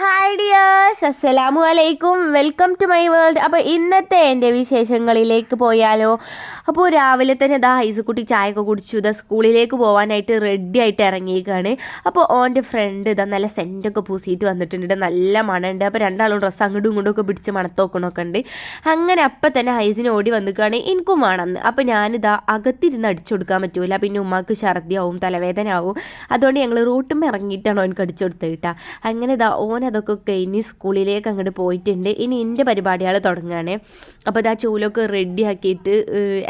Hi dears അസ്സലാമു അലൈക്കും welcome to my world അപ്പോൾ ഇന്നത്തെ എന്റെ വിശേഷങ്ങളിലേക്ക് പോയാലോ? അപ്പോൾ രാവിലെ തന്നെ ഇതാ ഐസുക്കുട്ടി ചായയൊക്കെ കുടിച്ചു. ഇതാ സ്കൂളിലേക്ക് പോകാനായിട്ട് റെഡി ആയിട്ട് ഇറങ്ങിയേക്കാണ് അപ്പോൾ ഓന്റെ ഫ്രണ്ട് ഇതാ നല്ല സെന്റൊക്കെ പൂസിയിട്ട് വന്നിട്ടുണ്ട് നല്ല മണമുണ്ട്. അപ്പോൾ രണ്ടാളും ഡ്രസ്സ് അങ്ങോട്ടും ഇങ്ങോട്ടും ഒക്കെ പിടിച്ച് മണത്തോക്കണമൊക്കെ ഉണ്ട്. അങ്ങനെ അപ്പം തന്നെ ഐസിന് ഓടി വന്നിക്കാണ് എനിക്കും വേണമെന്ന് അപ്പോൾ ഞാനിതാ അകത്തിരുന്ന് അടിച്ചു കൊടുക്കാൻ പറ്റൂല. പിന്നെ ഉമ്മാക്ക് ഛർദിയാവും തലവേദന ആവും അതുകൊണ്ട് ഞങ്ങൾ റൂട്ടും ഇറങ്ങിയിട്ടാണ് ഓനക്ക് അടിച്ചു കൊടുത്തത് അങ്ങനെ ഇതാ ഓൻ അതൊക്കെ കഴിഞ്ഞ് സ്കൂളിലേക്ക് അങ്ങോട്ട് പോയിട്ടുണ്ട്. ഇനി എന്റെ പരിപാടികൾ തുടങ്ങുകയാണ് അപ്പോൾ ഇതാ ചൂലൊക്കെ റെഡി ആക്കിയിട്ട്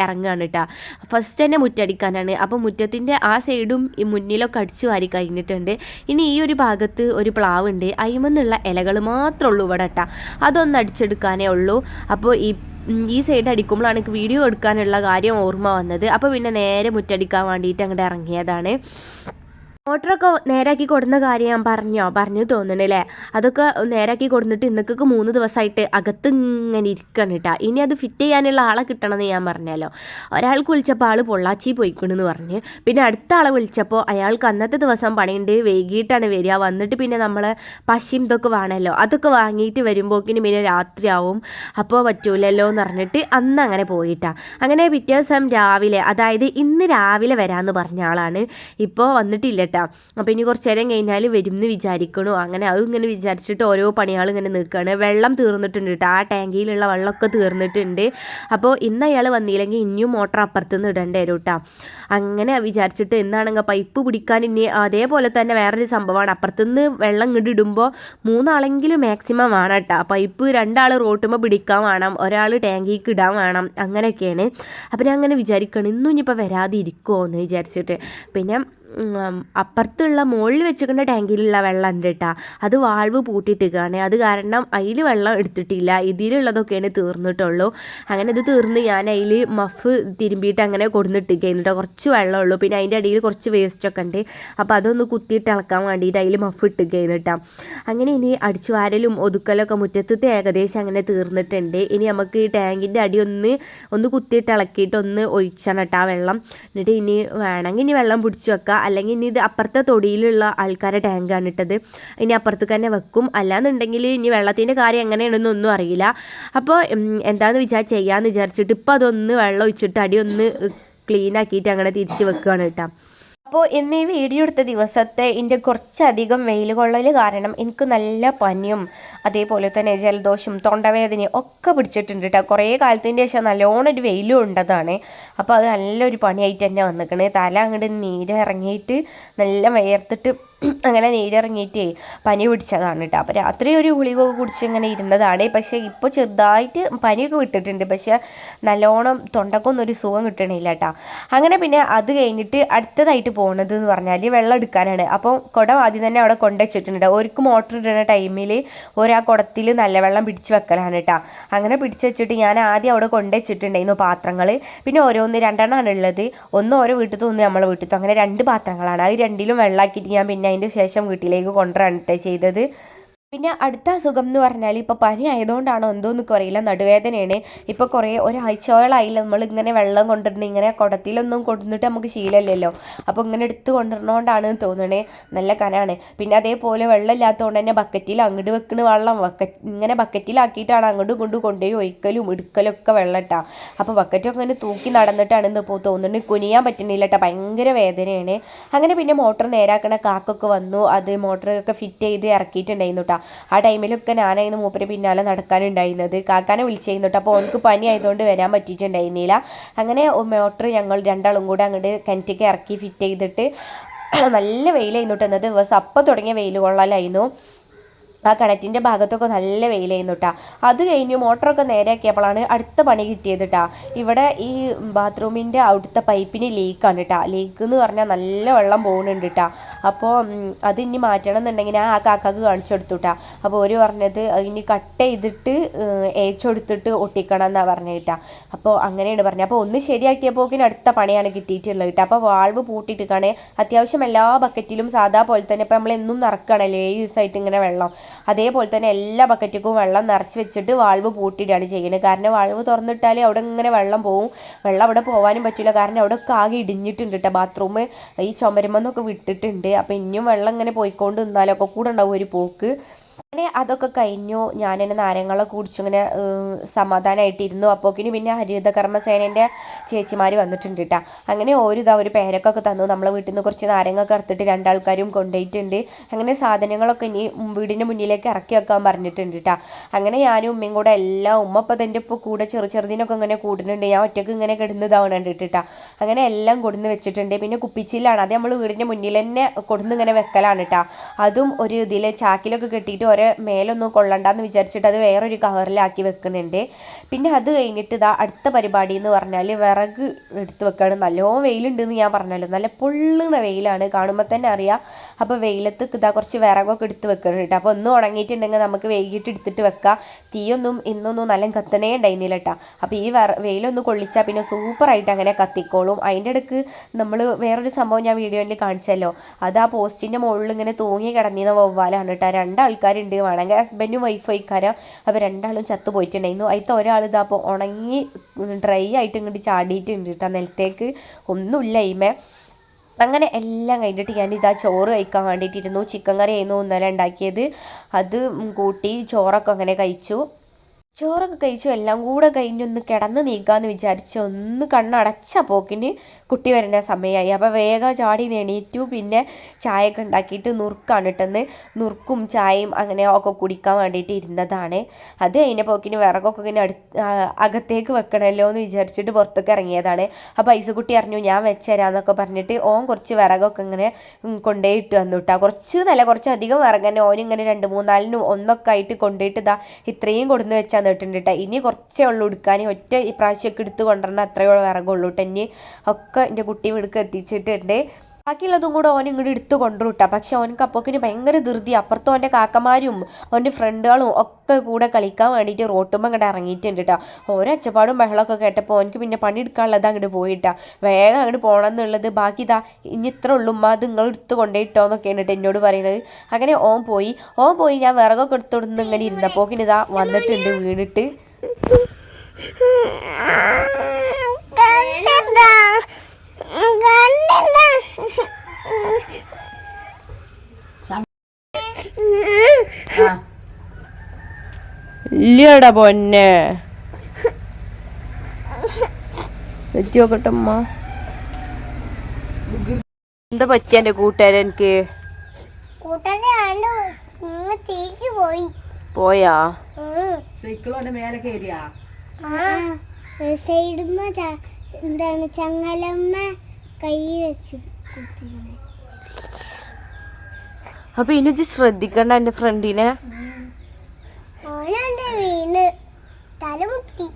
ഇറങ്ങുകയാണ് കേട്ടോ ഫസ്റ്റ് തന്നെ മുറ്റടിക്കാനാണ്. അപ്പോൾ മുറ്റത്തിന്റെ ആ സൈഡും മുന്നിലൊക്കെ അടിച്ചു വാരി കഴിഞ്ഞിട്ടുണ്ട്. ഇനി ഈ ഒരു ഭാഗത്ത് ഒരു പ്ലാവ് ഉണ്ട് അയിമെന്നുള്ള ഇലകൾ മാത്രമേ ഉള്ളൂ ഇവിടെ കേട്ടോ അതൊന്ന് അടിച്ചെടുക്കാനേ ഉള്ളൂ. അപ്പോൾ ഈ ഈ സൈഡ് അടിക്കുമ്പോഴാണ് എനിക്ക് വീഡിയോ എടുക്കാനുള്ള കാര്യം ഓർമ്മ വന്നത്. അപ്പോൾ പിന്നെ നേരെ മുറ്റടിക്കാൻ വേണ്ടിയിട്ട് അങ്ങോട്ട് ഇറങ്ങിയതാണ്. മോട്ടറൊക്കെ നേരാക്കി കൊടുന്ന കാര്യം ഞാൻ പറഞ്ഞോ? പറഞ്ഞു തോന്നണല്ലേ അതൊക്കെ നേരാക്കി കൊടുത്തിട്ട് ഇന്നക്കൊക്കെ മൂന്ന് ദിവസമായിട്ട് അകത്ത് ഇങ്ങനെ ഇരിക്കണം കേട്ടോ ഇനി അത് ഫിറ്റ് ചെയ്യാനുള്ള ആളെ കിട്ടണമെന്ന് ഞാൻ പറഞ്ഞല്ലോ. ഒരാൾക്ക് വിളിച്ചപ്പോൾ ആൾ പൊള്ളാച്ചി പോയിക്കണെന്ന് പറഞ്ഞ്. പിന്നെ അടുത്ത ആളെ വിളിച്ചപ്പോൾ അയാൾക്ക് അന്നത്തെ ദിവസം പണിയുണ്ട് വൈകിട്ടാണ് വരിക. വന്നിട്ട് പിന്നെ നമ്മൾ പശയും ഇതൊക്കെ വേണമല്ലോ അതൊക്കെ വാങ്ങിയിട്ട് വരുമ്പോക്കിന് പിന്നെ രാത്രിയാവും. അപ്പോൾ പറ്റൂലല്ലോ എന്ന് പറഞ്ഞിട്ട് അന്ന് അങ്ങനെ പോയിട്ടാ. അങ്ങനെ പിറ്റേ ദിവസം രാവിലെ അതായത് ഇന്ന് രാവിലെ വരാമെന്ന് പറഞ്ഞ ആളാണ്. ഇപ്പോൾ വന്നിട്ടില്ല കേട്ടോ അപ്പോൾ ഇനി കുറച്ച് നേരം കഴിഞ്ഞാൽ വരും എന്ന് വിചാരിക്കണു. അങ്ങനെ അത് ഇങ്ങനെ വിചാരിച്ചിട്ട് ഓരോ പണികൾ ഇങ്ങനെ നിൽക്കുകയാണ് വെള്ളം തീർന്നിട്ടുണ്ട് കേട്ടോ ആ ടാങ്കിയിലുള്ള വെള്ളമൊക്കെ തീർന്നിട്ടുണ്ട്. അപ്പോൾ ഇന്ന് അയാൾ വന്നില്ലെങ്കിൽ ഇനിയും മോട്ടർ അപ്പുറത്ത് നിന്ന് ഇടേണ്ടി വരും കേട്ടോ അങ്ങനെ വിചാരിച്ചിട്ട് എന്താണെങ്കിൽ പൈപ്പ് പിടിക്കാൻ ഇനി അതേപോലെ തന്നെ വേറൊരു സംഭവമാണ്. അപ്പുറത്തുനിന്ന് വെള്ളം ഇങ്ങോട്ട് ഇടുമ്പോൾ മൂന്നാളെങ്കിലും മാക്സിമം വേണം കേട്ടോ പൈപ്പ് രണ്ടാൾ റോട്ടുമ്പോൾ പിടിക്കാൻ വേണം. ഒരാൾ ടാങ്കിക്ക് ഇടാൻ വേണം. അങ്ങനെയൊക്കെയാണ്. അപ്പോൾ ഞാൻ അങ്ങനെ വിചാരിക്കണം. ഇന്നും ഇനിയിപ്പോൾ വരാതിരിക്കുമോ എന്ന് വിചാരിച്ചിട്ട്. പിന്നെ അപ്പുറത്തുള്ള മുകളിൽ വെച്ചിരിക്കുന്ന ടാങ്കിലുള്ള വെള്ളം ഉണ്ട് കേട്ടോ. അത് വാൾവ് പൂട്ടിയിട്ടിരിക്കുകയാണ്. അത് കാരണം അതിൽ വെള്ളം എടുത്തിട്ടില്ല. ഇതിലുള്ളതൊക്കെയാണ് തീർന്നിട്ടുള്ളൂ. അങ്ങനെ ഇത് തീർന്ന് ഞാൻ അതിൽ മഫ് തിരുമ്പിയിട്ട് അങ്ങനെ കൊടുന്നിട്ടിരിക്കുന്നു കേട്ടോ. കുറച്ച് വെള്ളമുള്ളൂ പിന്നെ അതിന്റെ അടിയിൽ കുറച്ച് വേസ്റ്റൊക്കെ ഉണ്ട്. അപ്പോൾ അതൊന്ന് കുത്തിയിട്ട് ഇളക്കാൻ വേണ്ടിയിട്ട് അതിൽ മഫ് ഇട്ടിരിക്കുന്നു കേട്ടോ. അങ്ങനെ ഇനി അടിച്ചു വാരലും ഒതുക്കലൊക്കെ മുറ്റത്തെ ഏകദേശം അങ്ങനെ തീർന്നിട്ടുണ്ട്. ഇനി നമുക്ക് ഈ ടാങ്കിന്റെ അടി ഒന്ന് ഒന്ന് കുത്തിയിട്ട് ഇളക്കിയിട്ട് ഒന്ന് ഒഴിച്ചാണ് കേട്ടോ ആ വെള്ളം. എന്നിട്ട് ഇനി വേണമെങ്കിൽ ഇനി വെള്ളം പിടിച്ചു വെക്കാം. അല്ലെങ്കിൽ ഇനി ഇത് അപ്പുറത്തെ തൊടിയിലുള്ള ആൾക്കാരെ ടാങ്കാണ് ഇട്ടത്. ഇനി അപ്പുറത്ത് തന്നെ വെക്കും. അല്ലാന്നുണ്ടെങ്കിൽ ഇനി വെള്ളത്തിന്റെ കാര്യം എങ്ങനെയാണെന്ന് ഒന്നും അറിയില്ല. അപ്പോൾ എന്താണെന്ന് വിചാരിച്ച് ചെയ്യാമെന്ന് വിചാരിച്ചിട്ട് ഇപ്പോൾ അതൊന്ന് വെള്ളം ഒഴിച്ചിട്ട് അടി ഒന്ന് ക്ലീൻ ആക്കിയിട്ട് അങ്ങനെ തിരിച്ച് വെക്കുകയാണ് കേട്ടോ. അപ്പോൾ ഇന്ന് ഈ വീഡിയോ എടുത്ത ദിവസത്തെ എന്റെ കുറച്ചധികം വെയിൽ കൊള്ളൽ കാരണം എനിക്ക് നല്ല പനിയും അതേപോലെ തന്നെ ജലദോഷം തൊണ്ടവേദനയും ഒക്കെ പിടിച്ചിട്ടുണ്ട് കേട്ടോ കുറേ കാലത്തിന്റെ ശേഷം നല്ലോണം ഒരു വെയിലും ഉണ്ടതാണ്. അപ്പോൾ അത് നല്ലൊരു പണിയായിട്ട് തന്നെ വന്നിക്കണേ. തല അങ്ങോട്ട് നീരിറങ്ങിയിട്ട് നല്ല വേർത്തിട്ട് അങ്ങനെ നീരിറങ്ങിയിട്ടേ പനി പിടിച്ചതാണ് കേട്ടോ. അപ്പോൾ രാത്രി ഒരു ഗുളിക കുടിച്ച് ഇങ്ങനെ ഇരുന്നതാണ്. പക്ഷേ ഇപ്പോൾ ചെറുതായിട്ട് പനിയൊക്കെ വിട്ടിട്ടുണ്ട്. പക്ഷേ നല്ലോണം തൊണ്ടക്കൊന്നും ഒരു സുഖം കിട്ടണില്ല കേട്ടോ. അങ്ങനെ പിന്നെ അത് കഴിഞ്ഞിട്ട് അടുത്തതായിട്ട് പോകുന്നത് എന്ന് പറഞ്ഞാൽ വെള്ളം എടുക്കാനാണ്. അപ്പോൾ കുടം ആദ്യം തന്നെ അവിടെ കൊണ്ടുവച്ചിട്ടുണ്ട് ഒരുക്ക് മോട്ടർ ഇടുന്ന ടൈമിൽ ഒരാ കുടത്തിൽ നല്ല വെള്ളം പിടിച്ച് വെക്കലാണ് കേട്ടോ. അങ്ങനെ പിടിച്ച് വെച്ചിട്ട് ഞാൻ ആദ്യം അവിടെ കൊണ്ടുവച്ചിട്ടുണ്ടായിരുന്നു പാത്രങ്ങൾ പിന്നെ ഓരോന്ന് രണ്ടെണ്ണമാണ് ഉള്ളത്. ഒന്ന് ഓരോ വീട്ടിൽ ഒന്ന് നമ്മളെ വീട്ടിൽ അങ്ങനെ രണ്ട് പാത്രങ്ങളാണ്. അത് രണ്ടിലും വെള്ളമാക്കിയിട്ട് ഞാൻ പിന്നെ അതിന്റെ ശേഷം വീട്ടിലേക്ക് കൊണ്ടുവരാണ് ചെയ്തത്. പിന്നെ അടുത്ത അസുഖം എന്ന് പറഞ്ഞാൽ ഇപ്പോൾ പനി ആയതുകൊണ്ടാണോ എന്തോ എന്നൊക്കെ അറിയില്ല നടുവേദനയാണ്. ഇപ്പോൾ കുറേ ഒരാഴ്ചയോളായില്ല നമ്മൾ ഇങ്ങനെ വെള്ളം കൊണ്ടുവരുന്നത് ഇങ്ങനെ കുടത്തിലൊന്നും കൊണ്ടുവന്നിട്ട് നമുക്ക് ശീലമില്ലല്ലോ. അപ്പോൾ ഇങ്ങനെ എടുത്ത് കൊണ്ടുവരണോണ്ടാണ് തോന്നണേ നല്ല കനാണ്. പിന്നെ അതേപോലെ വെള്ളം ഇല്ലാത്തതുകൊണ്ട് തന്നെ ബക്കറ്റിൽ അങ്ങോട്ട് വെക്കുന്ന വെള്ളം ഇങ്ങനെ ബക്കറ്റിലാക്കിയിട്ടാണ് അങ്ങോട്ടും കൊണ്ട് കൊണ്ടുപോയി ഒഴിക്കലും എടുക്കലും ഒക്കെ വെള്ളം ഇട്ടാ. അപ്പോൾ ബക്കറ്റൊക്കെ ഇങ്ങനെ തൂക്കി നടന്നിട്ടാണ് ഇപ്പോൾ തോന്നുന്നുണ്ട് കുനിയാൻ പറ്റുന്നില്ല കേട്ടോ ഭയങ്കര വേദനയാണ്. അങ്ങനെ പിന്നെ മോട്ടർ നേരാക്കണ കാക്കൊക്കെ വന്നു. അത് മോട്ടറൊക്കെ ഫിറ്റ് ചെയ്ത് ഇറക്കിയിട്ടുണ്ടായിരുന്നു ആ ടൈമിലൊക്കെ ഞാനായിരുന്നു മൂപ്പര് പിന്നാലെ നടക്കാനുണ്ടായിരുന്നത്. കാക്കാനെ വിളിച്ചിരുന്നു അപ്പോൾ ഓനക്ക് പനി ആയതുകൊണ്ട് വരാൻ പറ്റിയിട്ടുണ്ടായിരുന്നില്ല. അങ്ങനെ മോട്ടർ ഞങ്ങൾ രണ്ടാളും കൂടെ അങ്ങോട്ട് കിണറ്റിക്ക് ഇറക്കി ഫിറ്റ് ചെയ്തിട്ട് നല്ല വെയിലായിരുന്നു കേട്ടോ ദിവസം. അപ്പം തുടങ്ങിയ വെയിൽ കൊള്ളലായിരുന്നു. ആ കിണറ്റിന്റെ ഭാഗത്തൊക്കെ നല്ല വെയിലായിരുന്നു കേട്ടോ. അത് കഴിഞ്ഞ് മോട്ടറൊക്കെ നേരെയാക്കിയപ്പോഴാണ് അടുത്ത പണി കിട്ടിയത് കേട്ടോ. ഇവിടെ ഈ ബാത്റൂമിന്റെ അവിടുത്തെ പൈപ്പിന് ലീക്കാണ് കേട്ടോ. ലീക്ക് എന്ന് പറഞ്ഞാൽ നല്ല വെള്ളം പോകുന്നുണ്ട് കേട്ടോ. അപ്പോൾ അത് ഇനി മാറ്റണം എന്നുണ്ടെങ്കിൽ ഞാൻ ആ കാക്കാക്ക് കാണിച്ചു കൊടുത്തുട്ടാ അപ്പോൾ ഒരു പറഞ്ഞത് ഇനി കട്ട് ചെയ്തിട്ട് ഏച്ചെടുത്തിട്ട് ഒട്ടിക്കണം എന്നാണ് പറഞ്ഞു കേട്ടോ അപ്പോൾ അങ്ങനെയാണ് പറഞ്ഞത്. അപ്പോൾ ഒന്ന് ശരിയാക്കിയപ്പോക്കിന് അടുത്ത പണിയാണ് കിട്ടിയിട്ടുള്ളത് കേട്ടോ. അപ്പോൾ വാൾവ് കാണേ അത്യാവശ്യം എല്ലാ ബക്കറ്റിലും സാധാ പോലെ തന്നെ ഇപ്പോൾ നമ്മൾ എന്നും നിറക്കുകയാണല്ലോ ഏഴ് ദിവസമായിട്ട് ഇങ്ങനെ വെള്ളം. അതേപോലെ തന്നെ എല്ലാ ബക്കറ്റിക്കും വെള്ളം നിറച്ച് വെച്ചിട്ട് വാൾവ് പൂട്ടിയിട്ടാണ് ചെയ്യുന്നത്. കാരണം വാൾവ് തുറന്നിട്ടാൽ അവിടെ ഇങ്ങനെ വെള്ളം പോവും. വെള്ളം അവിടെ പോകാനും പറ്റില്ല. കാരണം അവിടെ ഒക്കെ ആകെ ഇടിഞ്ഞിട്ടുണ്ട് കേട്ടോ. ബാത്റൂം ഈ ചുമരുമെന്നൊക്കെ വിട്ടിട്ടുണ്ട്. അപ്പോൾ ഇനിയും വെള്ളം ഇങ്ങനെ പോയിക്കൊണ്ട് നിന്നാലൊക്കെ കൂടെ ഉണ്ടാവും ഒരു പോക്ക്. അങ്ങനെ അതൊക്കെ കഴിഞ്ഞു. ഞാൻ എന്റെ നാരങ്ങളൊക്കെ കുടിച്ചിങ്ങനെ സമാധാനമായിട്ടിരുന്നു അപ്പോക്കിന് പിന്നെ ഹരിത കർമ്മസേനേന്റെ ചേച്ചിമാർ വന്നിട്ടുണ്ട് കേട്ടോ അങ്ങനെ ഒരു ഇതാ ഒരു പേരക്കൊക്കെ തന്നു. നമ്മളെ വീട്ടിൽ നിന്ന് കുറച്ച് നാരങ്ങൊക്കെ എടുത്തിട്ട് രണ്ടാൾക്കാരും കൊണ്ടുപോയിട്ടുണ്ട് അങ്ങനെ സാധനങ്ങളൊക്കെ ഇനി വീടിന്റെ മുന്നിലേക്ക് ഇറക്കി വെക്കാൻ പറഞ്ഞിട്ടുണ്ട് കേട്ടോ അങ്ങനെ ഞാനും ഉമ്മയും കൂടെ എല്ലാം ഉമ്മ ഇപ്പോൾ അതിന്റെ ഇപ്പോൾ കൂടെ ചെറു ചെറുതിനൊക്കെ ഇങ്ങനെ കൂടുന്നുണ്ട് ഞാൻ ഒറ്റയ്ക്ക് ഇങ്ങനെ കിടന്ന് ഇതാവണുണ്ട് കേട്ടോ അങ്ങനെ എല്ലാം കൊടുന്ന് വെച്ചിട്ടുണ്ട്. പിന്നെ കുപ്പിച്ചില്ലാണ്. അത് നമ്മൾ വീടിന്റെ മുന്നിൽ തന്നെ കൊടുന്ന് ഇങ്ങനെ വെക്കലാണ് കേട്ടോ അതും ഒരു ഇതിൽ ചാക്കിലൊക്കെ കെട്ടിയിട്ട് ഒരേ മേലൊന്നും കൊള്ളണ്ടെന്ന് വിചാരിച്ചിട്ട് അത് വേറൊരു കവറിലാക്കി വെക്കുന്നുണ്ട്. പിന്നെ അത് കഴിഞ്ഞിട്ട് ഇതാ അടുത്ത പരിപാടി എന്ന് പറഞ്ഞാൽ വിറക് എടുത്ത് വെക്കുകയാണ് നല്ലോണം വെയിലുണ്ടെന്ന് ഞാൻ പറഞ്ഞല്ലോ. നല്ല പൊള്ളുന്ന വെയിലാണ്. കാണുമ്പോൾ തന്നെ അറിയാം. അപ്പോൾ വെയിലത്ത് ഇതാ കുറച്ച് വിറകൊക്കെ എടുത്ത് വെക്കണം കേട്ടോ അപ്പോൾ ഒന്നും ഉണങ്ങിയിട്ടുണ്ടെങ്കിൽ നമുക്ക് വൈകിട്ട് എടുത്തിട്ട് വെക്കാം. തീയൊന്നും ഇന്നൊന്നും നല്ല കത്തണേ ഉണ്ടായിരുന്നില്ല കേട്ടോ അപ്പോൾ ഈ വെയിലൊന്ന് കൊള്ളിച്ചാൽ പിന്നെ സൂപ്പറായിട്ട് അങ്ങനെ കത്തിക്കോളും. അതിന്റെ ഇടയ്ക്ക് നമ്മൾ വേറൊരു സംഭവം ഞാൻ വീഡിയോയിൽ കാണിച്ചല്ലോ. അത് ആ പോസ്റ്റിന്റെ മുകളിൽ ഇങ്ങനെ തൂങ്ങി കിടന്നിരുന്ന വവ്വാലാണ് കേട്ടോ രണ്ടാൾക്കാരുണ്ട്. വേണമെങ്കിൽ ഹസ്ബൻഡും വൈഫും ഇക്കാരം അപ്പോൾ രണ്ടാളും ചത്തു പോയിട്ടുണ്ടായിരുന്നു. അതിൽ ഒരാൾ ഇതാ അപ്പോൾ ഉണങ്ങി ഡ്രൈ ആയിട്ട് ഇങ്ങോട്ട് ചാടിയിട്ടുണ്ട് കേട്ടോ നിലത്തേക്ക്. ഒന്നുമില്ല ഇമേ അങ്ങനെ എല്ലാം കഴിഞ്ഞിട്ട് ഞാൻ ഇതാ ചോറ് കഴിക്കാൻ വേണ്ടിയിട്ടിരുന്നു. ചിക്കൻ കറി ആയിരുന്നു ഇന്നലെ ഉണ്ടാക്കിയത്. അത് കൂട്ടി ചോറൊക്കെ അങ്ങനെ കഴിച്ചു. ചോറൊക്കെ കഴിച്ചു. എല്ലാം കൂടെ കഴിഞ്ഞൊന്ന് കിടന്ന് നീക്കാമെന്ന് വിചാരിച്ച് ഒന്ന് കണ്ണടച്ച പോക്കിന്. കുട്ടി വരേണ്ട സമയമായി. അപ്പോൾ വേഗം ചാടി എണീറ്റു. പിന്നെ ചായയൊക്കെ ഉണ്ടാക്കിയിട്ട് നുറുക്കാണ് ഇട്ടെന്ന് നുറുക്കും ചായയും അങ്ങനെ ഒക്കെ കുടിക്കാൻ വേണ്ടിയിട്ട് ഇരുന്നതാണ്. അത് കഴിഞ്ഞ പോക്കിന് വിറകൊക്കെ ഇങ്ങനെ അടു അകത്തേക്ക് വെക്കണമല്ലോ എന്ന് വിചാരിച്ചിട്ട് പുറത്തേക്ക് ഇറങ്ങിയതാണ്. അപ്പോൾ കുട്ടി അറിഞ്ഞു ഞാൻ വെച്ചുതരാമെന്നൊക്കെ പറഞ്ഞിട്ട് ഓൻ കുറച്ച് വിറകൊക്കെ ഇങ്ങനെ കൊണ്ടുപോയി ഇട്ട് വന്നു കേട്ടോ കുറച്ച് നല്ല കുറച്ച് അധികം വിറക് തന്നെ ഓനിങ്ങനെ രണ്ട് മൂന്നാലിനും ഒന്നൊക്കെ ആയിട്ട് കൊണ്ടുപോയിട്ട് ഇതാ ഇത്രയും കൊടുന്ന് വെച്ചാൽ നിട്ടുണ്ട് കേട്ടോ ഇനി കുറച്ചേ ഉള്ളൂ എടുക്കാൻ. ഒറ്റ ഈ പ്രാവശ്യമൊക്കെ എടുത്ത് കൊണ്ടുവരണം അത്രയേ ഉള്ളൂ വിറകുള്ളൂ കേട്ടോ ഇനി ഒക്കെ എന്റെ കുട്ടി ഇവിടേക്ക് എത്തിച്ചിട്ടുണ്ട്. ബാക്കിയുള്ളതും കൂടെ ഓൻ ഇങ്ങോട്ട് എടുത്തു കൊണ്ടുവിട്ടാ. പക്ഷെ ഓനക്ക് അപ്പോക്കിന് ഭയങ്കര ധൃതി. അപ്പുറത്തും ഓന്റെ കാക്കമാരും ഓന്റെ ഫ്രണ്ടുകളും ഒക്കെ കൂടെ കളിക്കാൻ വേണ്ടിയിട്ട് റോട്ടുമ്പോൾ അങ്ങോട്ട് ഇറങ്ങിയിട്ടുണ്ട് കേട്ടോ ഓരോ അച്ചപ്പാടും ബഹളമൊക്കെ കേട്ടപ്പോൾ ഓനക്ക് പിന്നെ പണിയെടുക്കാനുള്ളത് അങ്ങോട്ട് പോയിട്ടാ വേഗം അങ്ങോട്ട് പോകണം എന്നുള്ളത് ബാക്കി ഇതാ ഇനി ഇത്ര ഉള്ളൂ. ഉമ്മ അത് നിങ്ങൾ എടുത്ത് കൊണ്ടുപോയിട്ടോ എന്നൊക്കെയാണ് കേട്ടോ എന്നോട് പറയുന്നത് അങ്ങനെ ഓൻ പോയി. ഓൻ പോയി ഞാൻ വിറകൊക്കെ എടുത്തോടുന്ന് ഇങ്ങനെ ഇരുന്നപ്പോൾ ഇതാ വന്നിട്ടുണ്ട് വീണിട്ട്. ഇല്ലടാ പൊന്നെ. വെച്ച് നോക്കട്ടെ അമ്മ എന്താ പറ്റിയ എന്റെ കൂട്ടുകാരൻ എനിക്ക്? പോയി. പോയാ? സൈക്കിളോന്റെ മേലെ കയറിയാ? ആ സൈഡുമ്മ എന്താണ് ചങ്ങലമ്മ കൈ വെച്ച് അപ്പൊ ഇനി ശ്രദ്ധിക്കണ്ട എന്റെ ഫ്രണ്ടിനെ? ഓനാണ്ട് വീണ്. തലമുട്ടി.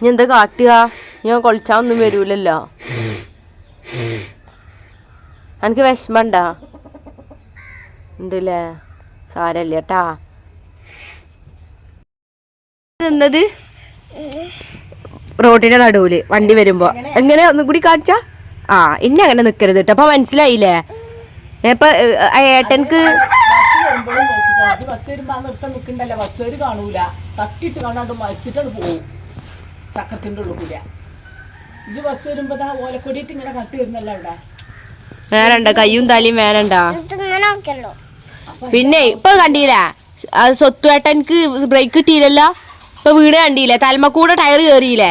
ഇനി എന്താ കാട്ടുക? ഞാൻ കൊളിച്ചാ ഒന്നും വരൂലല്ലോ. എനിക്ക് വിഷമണ്ട? ഉണ്ടല്ലേ? സാരല്ലേട്ടാ കേട്ടാ. നിന്നത് റോഡിന്റെ നടുവിൽ വണ്ടി വരുമ്പോ. എങ്ങനെ? ഒന്നും കൂടി കാണിച്ചാ? ആ ഇനി അങ്ങനെ നിക്കരുത് കേട്ടോ അപ്പൊ മനസ്സിലായില്ലേ? ഇപ്പൊ ഏട്ടൻക്ക് ബസ് വരുമ്പോഴും നോക്കിക്കോ. അത് ബസ് വരുമ്പോ അങ്ങ് എടുത്ത നിക്കണ്ടല്ലോ. ബസ് വരും കാണൂല. തട്ടിട്ട് കാണാണ്ട് മരിച്ചിട്ടാണ് പോവും. ചക്രത്തിന്റെ ഉള്ളിൽ കൂടെ ഇത് ബസ് വരുമ്പോ ദാ ഓലക്കൊടിയിട്ട് ഇങ്ങനെ കട്ടി വരുന്നല്ലോ അവിടെ. വേനണ്ട കയ്യും തലയും നോക്കിയല്ലോ പിന്നെ ഇപ്പൊ കണ്ടില്ല? സ്വത്തു സ്വത്തുവേട്ടൻക്ക് ബ്രേക്ക് കിട്ടിയില്ലല്ലോ? ഇപ്പൊ വീട് കണ്ടില്ലേ? തലമക്കൂടെ ടയർ കേറിയില്ലേ?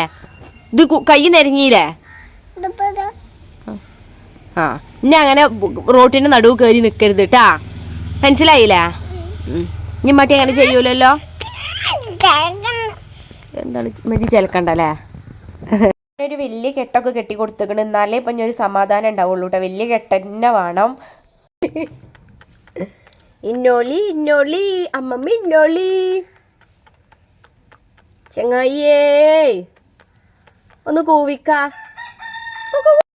ഇത് കു- നിരങ്ങിയില്ലേ? ആ. ഇനി അങ്ങനെ റോട്ടിന്റെ നടുവ് കയറി നിക്കരുത് കേട്ടാ മനസ്സിലായില്ലേ. ഇനി മറ്റേ അങ്ങനെ ചെയ്യൂലല്ലോ? എന്താണ് മജി ചിലക്കണ്ടല്ലേ? ഒരു വലിയ കെട്ടൊക്കെ കെട്ടി കൊടുത്തേക്കണ് എന്നാലേ ഇപ്പൊ ഞാൻ ഒരു സമാധാനം ഉണ്ടാവുള്ളൂ കേട്ടോ വലിയ കെട്ട തന്നെ വേണം. ഇന്നോളി ഇന്നോളി അമ്മമ്മ ഇന്നോളി. ചെങ്ങായിയേ. ഒന്ന് കൂവിക്ക.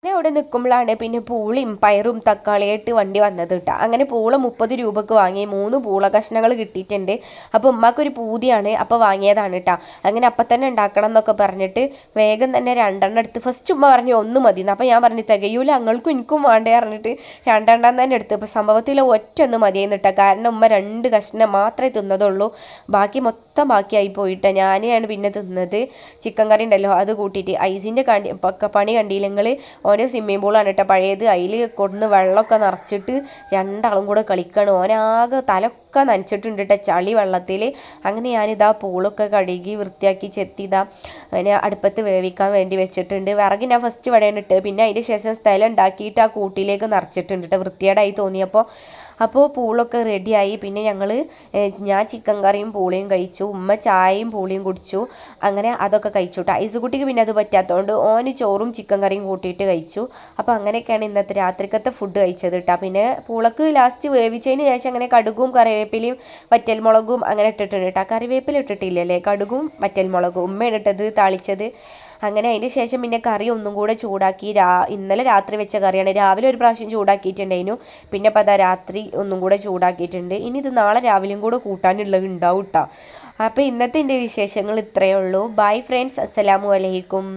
അങ്ങനെ അവിടെ നിൽക്കുമ്പോഴാണ് പിന്നെ പൂളിയും പയറും തക്കാളിയായിട്ട് വണ്ടി വന്നത് കേട്ടോ. അങ്ങനെ പൂള മുപ്പത് രൂപക്ക് വാങ്ങി. മൂന്ന് പൂള കഷ്ണങ്ങൾ കിട്ടിയിട്ടുണ്ട്. അപ്പോൾ ഉമ്മാക്കൊരു പൂതിയാണ്. അപ്പോൾ വാങ്ങിയതാണ് കേട്ടോ. അങ്ങനെ അപ്പം തന്നെ ഉണ്ടാക്കണം എന്നൊക്കെ പറഞ്ഞിട്ട് വേഗം തന്നെ രണ്ടെണ്ണം എടുത്ത് ഫസ്റ്റ് ഉമ്മ പറഞ്ഞു ഒന്ന് മതി അപ്പോൾ ഞാൻ പറഞ്ഞു തികയൂല അങ്ങൾക്കും എനിക്കും വേണ്ടേ പറഞ്ഞിട്ട് രണ്ടെണ്ണം തന്നെ എടുത്ത്. അപ്പോൾ സംഭവത്തിൽ ഒറ്റ ഒന്ന് മതിയെന്ന് കേട്ടോ. കാരണം ഉമ്മ രണ്ട് കഷ്ണം മാത്രമേ തിന്നതുള്ളൂ. ബാക്കി മൊത്തം ബാക്കിയായി പോയിട്ട്. ഞാനാണ് പിന്നെ തിന്നത്. ചിക്കൻ കറി ഉണ്ടല്ലോ അത് കൂട്ടിയിട്ട്. ഐസിന്റെ കണ്ടി പണി കണ്ടില്ലെങ്കിൽ ഓന് സ്വിമ്മിംഗ് പൂളാണ് കേട്ടോ പഴയത്. അതിൽ കൊടുന്ന് വെള്ളമൊക്കെ നിറച്ചിട്ട് രണ്ടാളും കൂടെ കളിക്കണം. ഓനാകെ തലൊക്കെ നനച്ചിട്ടുണ്ട് കേട്ടോ ചളി വെള്ളത്തിൽ അങ്ങനെ ഞാനിതാ പൂളൊക്കെ കഴുകി വൃത്തിയാക്കി ചെത്തിതാ. അതിനെ അടുപ്പത്ത് വേവിക്കാൻ വേണ്ടി വെച്ചിട്ടുണ്ട്. വിറക് ഞാൻ ഫസ്റ്റ് വടയാണ് ഇട്ട് പിന്നെ അതിന് ശേഷം സ്ഥലം ഉണ്ടാക്കിയിട്ട് ആ കൂട്ടിലേക്ക് നിറച്ചിട്ടുണ്ട് കേട്ടോ വൃത്തിയേടായി തോന്നിയപ്പോൾ അപ്പോൾ പൂളൊക്കെ റെഡിയായി. പിന്നെ ഞങ്ങൾ ഞാൻ ചിക്കൻ കറിയും പൂളിയും കഴിച്ചു. ഉമ്മ ചായയും പൂളിയും കുടിച്ചു. അങ്ങനെ അതൊക്കെ കഴിച്ചു കേട്ടോ ഐസുകുട്ടിക്ക് പിന്നെ അത് പറ്റാത്തതുകൊണ്ട് ഓന് ചോറും ചിക്കൻ കറിയും കൂട്ടിയിട്ട് കഴിച്ചു. അപ്പോൾ അങ്ങനെയൊക്കെയാണ് ഇന്നത്തെ രാത്രിക്കത്തെ ഫുഡ് കഴിച്ചത് കേട്ടോ പിന്നെ പൂളക്ക് ലാസ്റ്റ് വേവിച്ചതിന് ശേഷം അങ്ങനെ കടുകും കറിവേപ്പിലയും വറ്റൽമുളകും അങ്ങനെ ഇട്ടിട്ടുണ്ട് കേട്ടോ കറിവേപ്പില ഇട്ടിട്ടില്ലല്ലേ കടുകും വറ്റൽമുളകും. ഉമ്മയാണ് ഇട്ടത് താളിച്ചത്. അങ്ങനെ അതിന് ശേഷം പിന്നെ കറി ഒന്നും കൂടെ ചൂടാക്കി രാ ഇന്നലെ രാത്രി വെച്ച കറിയാണ്. രാവിലെ ഒരു പ്രാവശ്യം ചൂടാക്കിയിട്ടുണ്ടായിരുന്നു. പിന്നെ അപ്പോൾ അതാ രാത്രി ഒന്നും കൂടെ ചൂടാക്കിയിട്ടുണ്ട്. ഇനി ഇത് നാളെ രാവിലെയും കൂടെ കൂട്ടാനുള്ളത് ഉണ്ടാവും കേട്ടോ അപ്പോൾ ഇന്നത്തെ എന്റെ വിശേഷങ്ങൾ ഇത്രയേ ഉള്ളൂ. ബൈ ഫ്രണ്ട്സ് അസ്സലാമു അലൈക്കും.